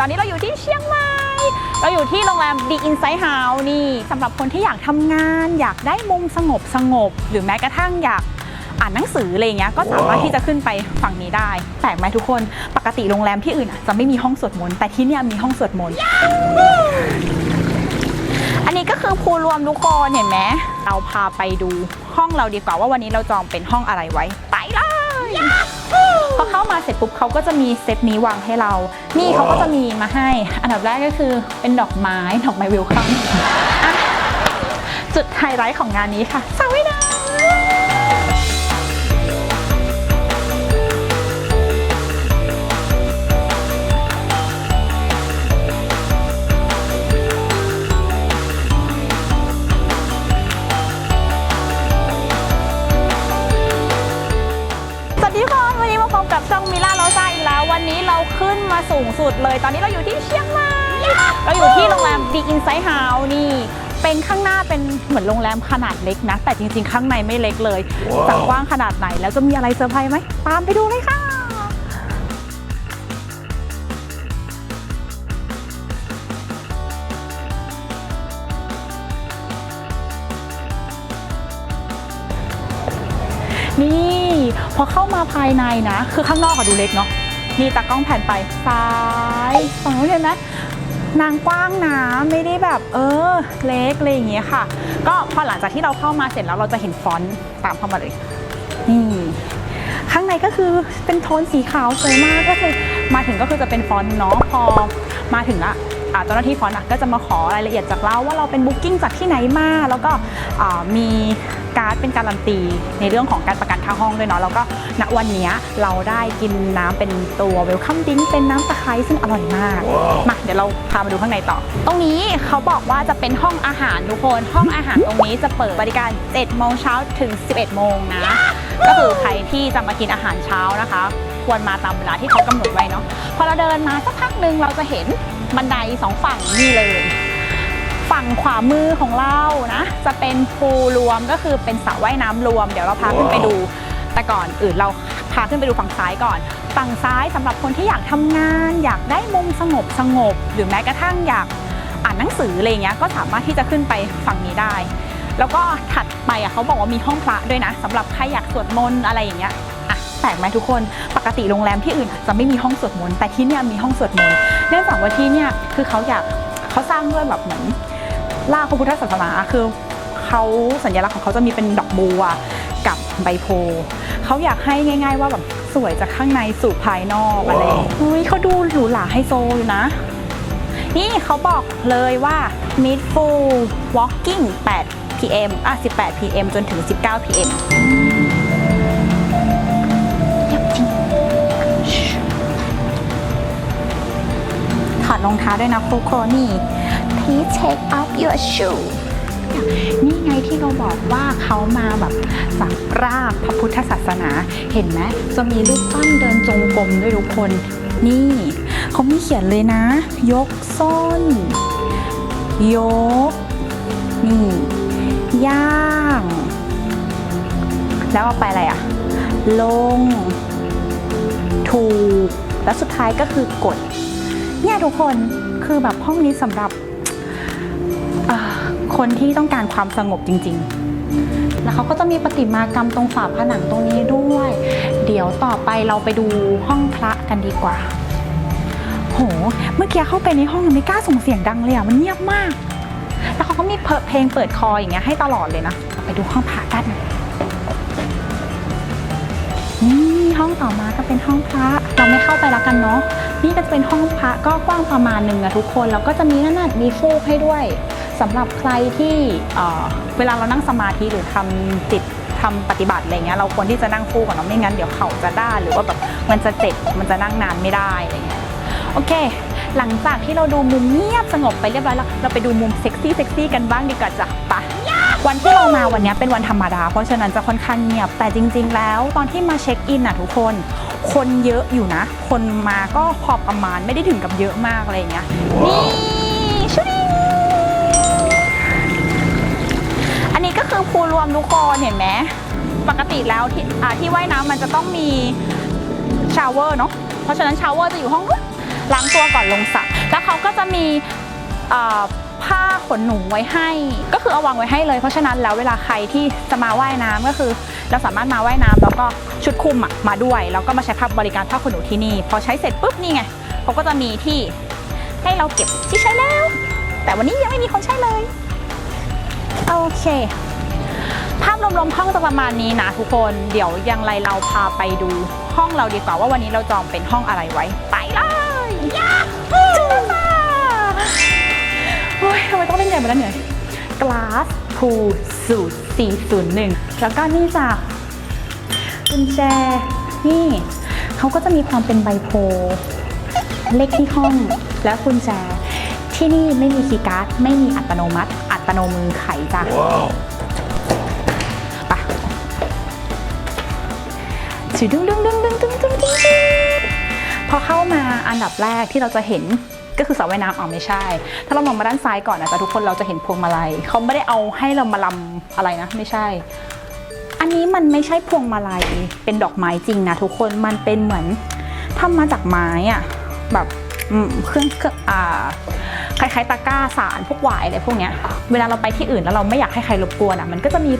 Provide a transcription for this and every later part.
ตอนนี้เราอยู่ที่เชียงใหม่ เราอยู่ที่โรงแรม The Inside House นี่สำหรับคนที่อยากทำงาน อยากได้มุมสงบสงบ หรือแม้กระทั่งอยากอ่านหนังสืออะไรเงี้ย ก็สามารถที่จะขึ้นไปฝั่งนี้ได้ แปลกไหมทุกคน ปกติโรงแรมที่อื่นจะไม่มีห้องสวดมนต์ แต่ที่เนี่ยมีห้องสวดมนต์ อันนี้ก็คือภูรวมทุกคนเห็นไหม เราพาไปดูห้องเราดีกว่าว่าวันนี้เราจองเป็นห้องอะไรไว้ ไปเลย เข้ามาเสร็จปุ๊บเขาก็จะมีเซตนี้วางให้เรา นี่เขาก็จะมีมาให้ อันดับแรกก็คือเป็นดอกไม้ดอกไม้วิวคัมอะจุดไฮไลท์ของงานนี้ค่ะสระว่ายน้ำ มาสูงสุดเลย ตอนนี้เราอยู่ที่เชียงใหม่ เราอยู่ที่โรงแรม The Inside House นี่เป็นข้างหน้าเป็นเหมือนโรงแรมขนาดเล็กนะ แต่จริงๆ ข้างในไม่เล็กเลยจะกว้างขนาดไหนแล้วจะมีอะไรเซอร์ไพรส์ไหมตามไปดูเลยค่ะนี่ พอเข้ามาภายในนะ คือข้างนอกอะดูเล็กเนาะ นี่ตากล้องแผ่นไปซ้ายฝั่งนู้นเห็นไหมนางกว้างนะไม่ได้แบบเออเล็กอะไรอย่างเงี้ยค่ะ ก็พอหลังจากที่เราเข้ามาเสร็จแล้วเราจะเห็นฟอนต์ตามเข้ามาเลยนี่ข้างในก็คือเป็นโทนสีขาวสวยมากก็คือมาถึงก็คือจะเป็นฟอนต์เนาะพอมาถึงอะ เจ้าหน้าที่ฟอนต์อะก็จะมาขอรายละเอียดจากเราว่าเราเป็นบุ๊กิ้งจากที่ไหนมาแล้วก็อ่ามีการ์ดเป็นการันตีในเรื่องของการประกันค่าห้องด้วยเนาะแล้วก็ณวันเนี้ยเราได้กินน้ำเป็นตัวเวลคัมดิ้งเป็นน้ำตะไคร้ซึ่งอร่อยมากมาเดี๋ยวเราพามาดูข้างในต่อ ตรงนี้เขาบอกว่าจะเป็นห้องอาหารทุกคน ห้องอาหารตรงนี้จะเปิดบริการ7โมงเช้าถึง 11 โมงนะ ก็คือใครที่จะมากินอาหารเช้านะคะ ควรมาตามเวลาที่เขากำหนดไว้เนาะพอเราเดินมาสักพักหนึ่งเราจะเห็น บันไดสองฝั่งนี่เลย ฝั่งขวามือของเรานะ จะเป็นพูลรวมก็คือเป็นสระว่ายน้ำรวม เดี๋ยวเราพาขึ้นไปดู แต่ก่อนอื่นเราพาขึ้นไปดูฝั่งซ้ายก่อน ฝั่งซ้ายสำหรับคนที่อยากทำงาน อยากได้มุมสงบสงบ หรือแม้กระทั่งอยากอ่านหนังสืออะไรเงี้ยก็สามารถที่จะขึ้นไปฝั่งนี้ได้ แล้วก็ถัดไปอะเขาบอกว่ามีห้องพระด้วยนะสำหรับใครอยากสวดมนต์อะไรอย่างเงี้ยอะแป ลกไหมทุกคน ปกติโรงแรมที่อื่นจะไม่มีห้องสวดมนต์แต่ที่เนี่ยมีห้องสวดมนต์เนื่องจากว่าที่เนี่ยคือเขาอยากเขาสร้างด้วยแบบเหมือนล่าพระพุทธศาสนาคือเขาสัญลักษณ์ของเขาจะมีเป็นดอกบัวกับใบโพธิ์เขาอยากให้ง่าย ๆ ว่าแบบสวยจากข้างในสู่ภายนอกอะไรอย่างเงี้ยอุ้ยเขาดูหรูหราไฮโซอยู่นะ นี่เขาบอกเลยว่า mid full walking 8 pm อะ18 pm จนถึง 19 pm ดรองเท้าด้วยนะทุกคนนี่ please take off your shoe นี่ไงที่เราบอกว่าเขามาแบบสักราบพระพุทธศาสนา เห็นไหมจะมีรูปปั้นเดินจงกรมด้วยทุกคน นี่เขามีเขียนเลยนะ ยกส้น ยก นี่ ย่าง แล้วเอาไปอะไรอะลง ถูก แล้วสุดท้ายก็คือกด เนี่ยทุกคนคือแบบห้องนี้สำหรับคนที่ต้องการความสงบจริง ๆ แล้วเขาก็จะมีประติมากรรมตรงฝาผนังตรงนี้ด้วย เดี๋ยวต่อไปเราไปดูห้องพระกันดีกว่า โห เมื่อกี้เข้าไปในห้องยังไม่กล้าส่งเสียงดังเลยอะ มันเงียบมาก แล้วเขาก็มีเปิดเพลงเปิดคออย่างเงี้ยให้ตลอดเลยนะ ไปดูห้องพระกัน ห้องต่อมาก็เป็นห้องพระเราไม่เข้าไปล้วกันเนาะนี่ก็จะเป็นห้องพระก็กว้างประมาณหนึ่งอะทุกคนแล้วก็จะมีนั่นน่ะมีฟูกให้ด้วยสำหรับใครที่เออเวลาเรานั่งสมาธิหรือทำจิตทำปฏิบัติอะไรเงี้ยเราควรที่จะนั่งฟูกก่อนเนาะไม่งั้นเดี๋ยวเข่าจะด้านหรือว่าแบบมันจะเจ็บมันจะนั่งนานไม่ได้อะไรเงี้ยโอเค หลังจากที่เราดูมุมเงียบสงบไปเรียบร้อยแล้วเราไปดูมุมเซ็กซี่เซ็กซี่กันบ้างดีกว่าจ้ะ วันที่เรามาวันนี้เป็นวันธรรมดา เพราะฉะนั้นจะค่อนข้างเงียบ แต่จริง ๆ แล้ว ตอนที่มาเช็คอินน่ะทุกคน คนเยอะอยู่นะ คนมาก็พอประมาณไม่ได้ถึงกับเยอะมากอะไรอย่างเงี้ย นี่ชุดอันนี้ก็คือพูรวมทุกคนเห็นไหม ปกติแล้วที่อ่าที่ว่ายน้ำมันจะต้องมีชาวเวอร์เนาะ เพราะฉะนั้นชาวเวอร์จะอยู่ห้องล้างตัวก่อนลงสระ แล้วเขาก็จะมีอ่อ ผ้าขนหนูไว้ให้ ก็คือเอาวางไว้ให้เลย เพราะฉะนั้นแล้วเวลาใครที่จะมาว่ายน้ำก็คือ เราสามารถมาว่ายน้ำแล้วก็ชุดคลุมมาด้วย แล้วก็มาใช้พับบริการผ้าขนหนูที่นี่ พอใช้เสร็จปุ๊บนี่ไงเขาก็จะมีที่ให้เราเก็บที่ใช้แล้ว แต่วันนี้ยังไม่มีคนใช้เลยโอเค ภาพรวมๆห้องจะประมาณนี้นะทุกคนเดี๋ยวยังไรเราพาไปดูห้องเราดีกว่าว่าวันนี้เราจองเป็นห้องอะไรไว้ไปลยาสพูสูตร401 แล้วก็นี่จากกุญแจ นี่เขาก็จะมีความเป็นไบโพเลขที่ห้องและกุญแจ ที่นี่ไม่มีคีย์การ์ด ไม่มีอัตโนมัติ อัตโนมือไขจ้ะ wow. ปะสุดดึงดึงดึงดึงดึงดึงพอเข้ามาอันดับแรกที่เราจะเห็น ก็คือสระว่ายน้ำอ๋อไม่ใช่ ถ้าเรามองมาด้านซ้ายก่อนนะจ๊ะทุกคนเราจะเห็นพวงมาลัยเขาไม่ได้เอาให้เรามาลำอะไรนะ ไม่ใช่ อันนี้มันไม่ใช่พวงมาลัยเป็นดอกไม้จริงนะทุกคนมันเป็นเหมือนทำมาจากไม้อะแบบเครื่องเครื่องอ่าคล้ายๆตะกร้าสารพวกหวายอะไรพวกเนี้ย เวลาเราไปที่อื่นแล้วเราไม่อยากให้ใครรบกวนอะ มันก็จะมี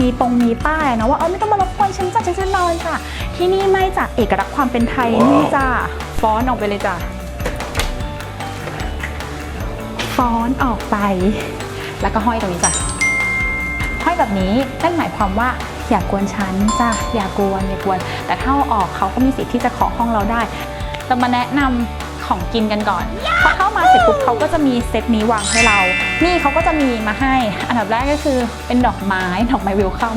มีปงมีป้ายนะว่าเออไม่ต้องมารบกวนฉันจ้ะฉันจะนอนค่ะที่นี่ไม่จากเอกลักษณ์ความเป็นไทยนี่จ้ะฟ้อนออกไปเลยจ้ะ ฟ้อนออกไป แล้วก็ห้อยตรงนี้จ้ะห้อยแบบนี้นั่นหมายความว่าอย่ากวนฉันจ้ะอย่ากวนอย่ากวน แต่ถ้าอาออกเขาก็มีสิทธิ์ที่จะขอห้องเราได้จะมาแนะนำของกินกันก่อนพอเข้ามาเสร็จปุ๊บเขาก็จะมีเซตนี้วางให้เรา นี่เขาก็จะมีมาให้ อันดับแรกก็คือเป็นดอกไม้ดอกไม้วิลคัม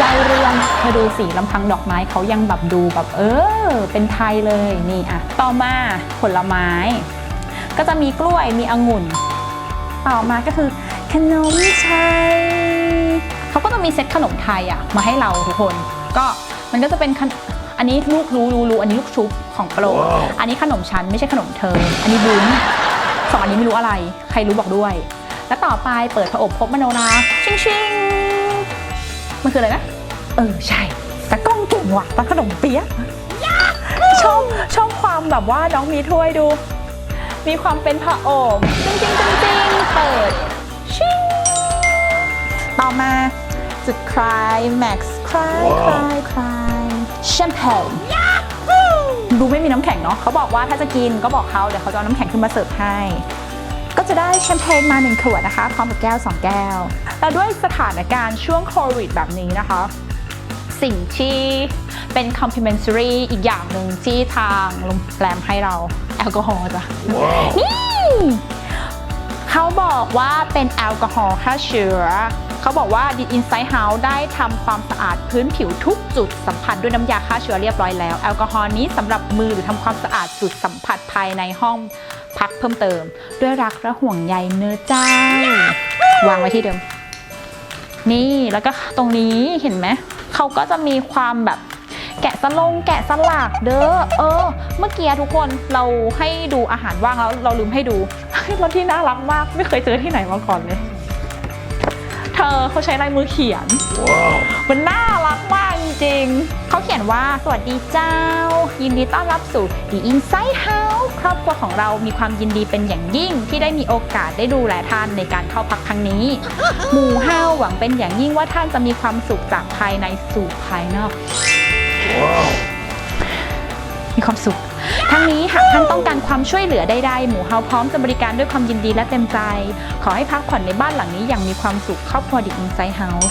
ดาวเรืองเธอดูสีลำพังดอกไม้เขายังแบบดูแบบเออ เป็นไทยเลยนี่อะ ต่อมาผลไม้ ก็จะมีกล้วยมีองุ่น ต่อมาก็คือ ขนมไทยเขาก็จะมีเซตขนมไทยอะมาให้เราทุกคน ก็มันก็จะเป็นขนอันนี้ลูกรู้รู้รู้อันนี้ลูกชุบของโปรดอันนี้ขนมชั้นไม่ใช่ขนมเธอ อันนี้บุ้นสองอันนี้ไม่รู้อะไร ใครรู้บอกด้วย แล้วต่อไปเปิดผอบพบมโนราชิงชิงมันคืออะไรนะ เออใช่ แต่กล้องเก่งว่ะตาขนมเปี๊ยะชอบชอบความแบบว่าน้องมีถ้วยดู มีความเป็นผ้าโอ่งจริงจริงจริงจริงเปิดชิงต่อมาจุดคลายแม็กซ์คลายคลายคลายแชมเปญดูไม่มีน้ำแข็งเนาะเขาบอกว่าถ้าจะกินก็บอกเขาเดี๋ยวเขาจะเอาน้ำแข็งขึ้นมาเสิร์ฟให้ก็จะได้แชมเปญมา 1 ขวดนะคะ พร้อมกับแก้ว 2 แก้ว แต่ด้วยสถานการณ์ช่วงโควิดแบบนี้นะคะ สิ่งที่เป็น complimentary อีกอย่างหนึ่งที่ทางโรงแรมให้เราแอลกอฮอล์จ้ะนี่เขาบอกว่าเป็นแอลกอฮอล์ฆ่าเชื้อเขาบอกว่า The Inside House ได้ทำความสะอาดพื้นผิวทุกจุดสัมผัสด้วยน้ำยาฆ่าเชื้อเรียบร้อยแล้ว แอลกอฮอล์นี้สำหรับมือหรือทำความสะอาดจุดสัมผัสภายในห้องพักเพิ่มเติม ด้วยรักและห่วงใยเนื้อเจ้า วางไว้ที่เดิม นี่แล้วก็ตรงนี้เห็นไหม เขาก็จะมีความแบบแกะสลงแกะสลักเด้อเออ เมื่อกี้ทุกคนเราให้ดูอาหารว่างแล้วเราลืมให้ดูรถที่น่ารักมาก ไม่เคยเจอที่ไหนมาก่อนเลย เธอเขาใช้ลายมือเขียน มันน่ารักมากจริงๆเขาเขียนว่า สวัสดีเจ้า ยินดีต้อนรับสู่ The Inside House ครอบครัวของเรามีความยินดีเป็นอย่างยิ่ง ที่ได้มีโอกาสได้ดูแลท่านในการเข้าพักครั้งนี้ หมู่เฮาหวังเป็นอย่างยิ่งว่าท่านจะมีความสุขจากภายในสู่ภายนอก มีความสุข ทั้งนี้หากท่านต้องการความช่วยเหลือใดๆหมู่เฮาพร้อมจะบริการด้วยความยินดีและเต็มใจ ขอให้พักผ่อนในบ้านหลังนี้อย่างมีความสุขครอบครัวดิอินไซเฮาส์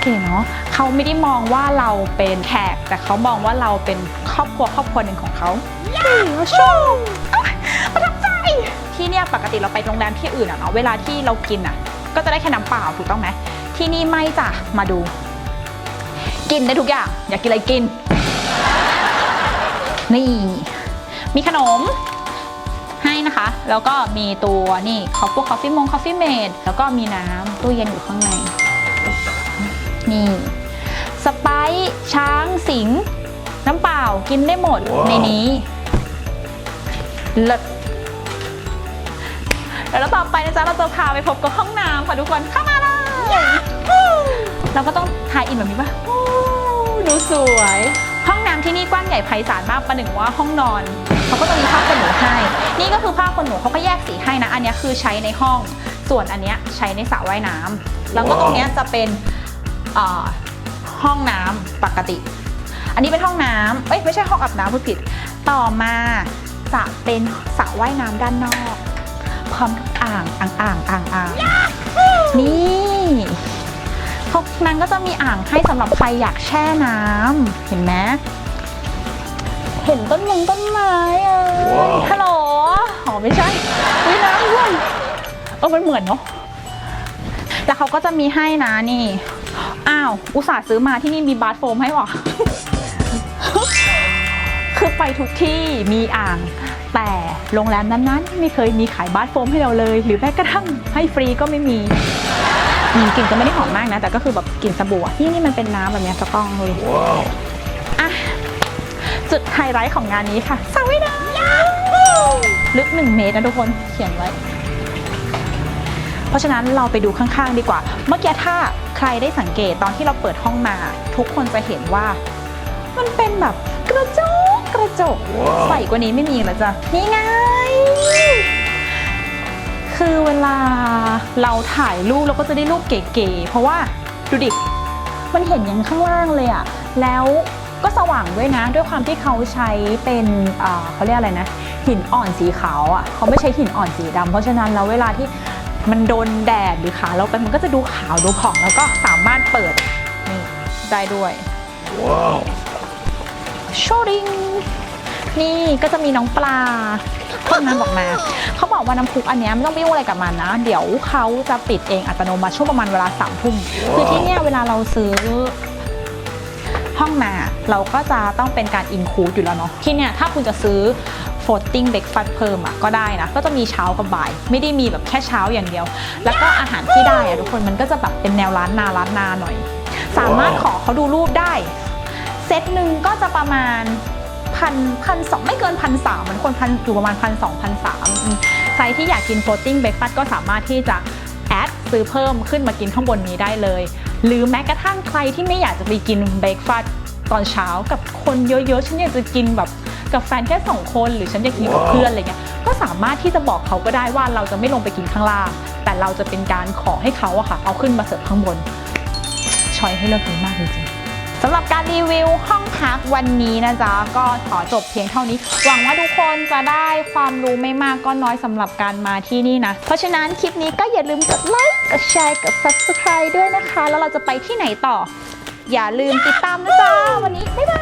เก๋เนาะเขาไม่ได้มองว่าเราเป็นแขก แต่เขามองว่าเราเป็นครอบครัวครอบครัวหนึ่งของเขาชมประทับใจ ที่เนี่ยปกติเราไปโรงแรมที่อื่นอะเนาะเวลาที่เรากินอะก็จะได้แค่น้ำเปล่าถูกต้องไหมที่นี่ไม่จ้ะมาดู กินได้ทุกอย่าง อยากกินอะไรกิน นี่ มีขนมให้นะคะ แล้วก็มีตัวนี่คอฟฟี่คอฟฟี่มงคอฟฟี่เมดแล้วก็มีน้ำตู้เย็นอยู่ข้างใน นี่ สไปซ์ช้างสิง น้ำเปล่ากินได้หมดในนี้เลิศแล้วต่อไปนะจ๊ะเราจะพาไปพบกับห้องน้ำค่ะทุกคนเข้ามาเลยเราก็ต้องถ่ายอินแบบนี้ป่ะโอ้ดูสวยห้องน้ำ ที่นี่กว้างใหญ่ไพศาลมากประหนึ่งว่าห้องนอนเขาก็จะมีผ้าขนหนูให้ นี่ก็คือผ้าขนหนูเขาก็แยกสีให้นะ อันนี้คือใช้ในห้อง ส่วนอันนี้ใช้ในสระว่ายน้ำแล้วก็ตรงนี้จะเป็นห้องน้ำปกติ อันนี้เป็นห้องน้ำเอ้ยไม่ใช่ห้องอาบน้ำพูดผิด ต่อมาจะเป็นสระว่ายน้ำด้านนอก พร้อมกับอ่างอ่างอ่างอ่างอ่างนี่พวกนั้นก็จะมีอ่างให้สำหรับใครอยากแช่น้ำเห็นไหม เห็นต้นมงต้นไม้เอ่ยฮัลโหลอ๋อไม่ใช่วิน้ำด้วยเออมันเหมือนเนาะแล้วเขาก็จะมีให้นะนี่ อ้าว อุตส่าห์ซื้อมาที่นี่มีบาร์โฟมให้หรอ คือไปทุกที่มีอ่าง แต่โรงแรมนั้นๆ ไม่เคยมีขายบาร์โฟมให้เราเลย หรือแม้กระทั่งให้ฟรีก็ไม่มีอืมกลิ่นก็ไม่ได้หอมมากนะ แต่ก็คือแบบกลิ่นสบู่อะนี่นี่มันเป็นน้ำแบบเนี้ยสกล้องเลยอะ จุดไฮไลท์ของงานนี้ค่ะสระว่ายน้ำลึกหนึ่งเมตรนะทุกคนเขียนไว้ เพราะฉะนั้นเราไปดูข้างๆดีกว่า เมื่อกี้ถ้าใครได้สังเกตตอนที่เราเปิดห้องมา ทุกคนจะเห็นว่า มันเป็นแบบกระจกกระจกใส่กว่านี้ไม่มีแล้วจ้ะนี่ไงคือเวลาเราถ่ายรูปเราก็จะได้รูปเก๋ๆเพราะว่าดูดิมันเห็นยังข้างล่างเลยอะแล้ว ก็สว่างด้วยนะ ด้วยความที่เขาใช้เป็นอ่าเขาเรียกอะไรนะ หินอ่อนสีขาวอะเขาไม่ใช้หินอ่อนสีดำเพราะฉะนั้นแล้วเวลาที่มันโดนแดดหรือขาเราไปมันก็จะดูขาวดูผ่องแล้วก็สามารถเปิดนี่ได้ด้วยโชดิงนี่ก็จะมีน้องปลาคนนั้นบอกมาเขาบอกว่าน้ำพุอันเนี้ยไม่ต้องไปยุ่งอะไรกับมันนะ เดี๋ยวเขาจะปิดเองอัตโนมัติช่วงประมาณเวลาสามทุ่มคือที่เนี่ยเวลาเราซื้อ ห้องมาเราก็จะต้องเป็นการอินคูดอยู่แล้วเนาะที่เนี่ยถ้าคุณจะซื้อ floating breakfast เพิ่มอะก็ได้นะ ก็จะมีเช้ากับบ่าย ไม่ได้มีแบบแค่เช้าอย่างเดียว แล้วก็อาหารที่ได้อะทุกคนมันก็จะแบบเป็นแนวร้านนาร้านนาหน่อย สามารถขอเขาดูรูปได้ เซตหนึ่งก็จะประมาณพันพันสองไม่เกินพันสามมันควรพันอยู่ประมาณพันสองพันสามใครที่อยากกิน floating breakfast ก็สามารถที่จะแอดซื้อเพิ่มขึ้นมากินข้างบนนี้ได้เลย หรือแม้กระทั่งใครที่ไม่อยากจะไปกินเบรกฟาสต์ตอนเช้ากับคนเยอะๆ ฉันอยากจะกินแบบกับแฟนแค่สองคนหรือฉันอยากกินกับเพื่อนอะไรเงี้ย ก็สามารถที่จะบอกเขาก็ได้ว่าเราจะไม่ลงไปกินข้างล่าง แต่เราจะเป็นการขอให้เขาอะค่ะ เอาขึ้นมาเสิร์ฟข้างบนชอยให้เลือกดีมากจริง สำหรับการรีวิวห้องพักวันนี้นะจ๊ะ ก็ขอจบเพียงเท่านี้ หวังว่าทุกคนจะได้ความรู้ไม่มากก็น้อยสำหรับการมาที่นี่นะ เพราะฉะนั้นคลิปนี้ก็อย่าลืมกดไลค์ กดแชร์ กด subscribe ด้วยนะคะ แล้วเราจะไปที่ไหนต่อ อย่าลืมติดตามนะจ๊ะ วันนี้ บ๊ายบาย